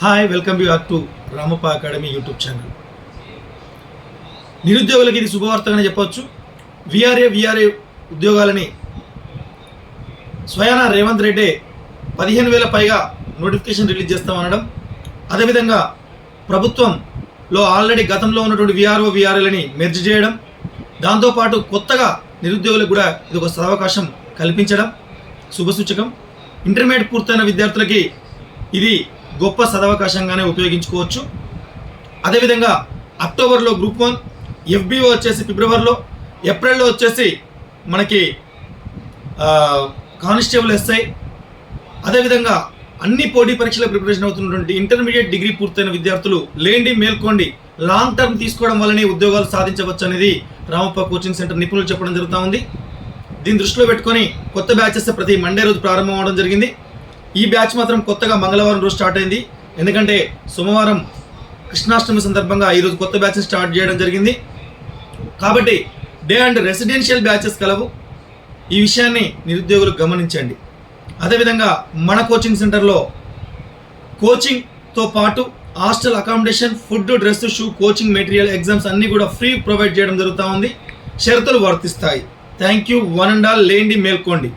Hi welcome back to Ramappa academy YouTube channel నిరుద్యోగులకి ఇది శుభవార్తగానే చెప్పవచ్చు. విఆర్ఏ విఆర్ఏ ఉద్యోగాలని స్వయాన రేవంత్ రెడ్డి పదిహేను వేల పైగా నోటిఫికేషన్ రిలీజ్ చేస్తామనడం. అదేవిధంగా ప్రభుత్వంలో ఆల్రెడీ గతంలో ఉన్నటువంటి విఆర్ఓ విఆర్ఏలని మెర్జ్ చేయడం. దాంతోపాటు కొత్తగా నిరుద్యోగులకు కూడా ఇది ఒక సదవకాశం కల్పించడం. శుభసూచకం. ఇంటర్మీడియట్ పూర్తయిన విద్యార్థులకి ఇది గొప్ప సదవకాశంగానే ఉపయోగించుకోవచ్చు. అదేవిధంగా అక్టోబర్లో గ్రూప్ వన్ ఎఫ్బిఓ వచ్చేసి ఫిబ్రవరిలో ఏప్రిల్లో వచ్చేసి మనకి కానిస్టేబుల్ ఎస్ఐ అదేవిధంగా అన్ని పోటీ పరీక్షల ప్రిపరేషన్ అవుతున్నటువంటి ఇంటర్మీడియట్ డిగ్రీ పూర్తయిన విద్యార్థులు లేండి మేల్కోండి లాంగ్ టర్మ్ తీసుకోవడం వల్లనే ఉద్యోగాలు సాధించవచ్చు అనేది రామప్ప కోచింగ్ సెంటర్ నిపుణులు చెప్పడం జరుగుతూ ఉంది. దీన్ని దృష్టిలో పెట్టుకొని కొత్త బ్యాచెస్ ప్రతి మండే రోజు ప్రారంభం అవడం జరిగింది. ఈ బ్యాచ్ మాత్రం కొత్తగా మంగళవారం రోజు స్టార్ట్ అయింది. ఎందుకంటే సోమవారం కృష్ణాష్టమి సందర్భంగా ఈరోజు కొత్త బ్యాచ్ స్టార్ట్ చేయడం జరిగింది. కాబట్టి డే అండ్ రెసిడెన్షియల్ బ్యాచెస్ కలవు. ఈ విషయాన్ని నిరుద్యోగులు గమనించండి. అదేవిధంగా మన కోచింగ్ సెంటర్లో కోచింగ్తో పాటు hostel accommodation food dress shoe coaching material exams అన్నీ కూడా ఫ్రీ ప్రొవైడ్ చేయడం జరుగుతూ ఉంది. షరతులు వర్తిస్తాయి. Thank you. One and all లేండి మేల్కోండి.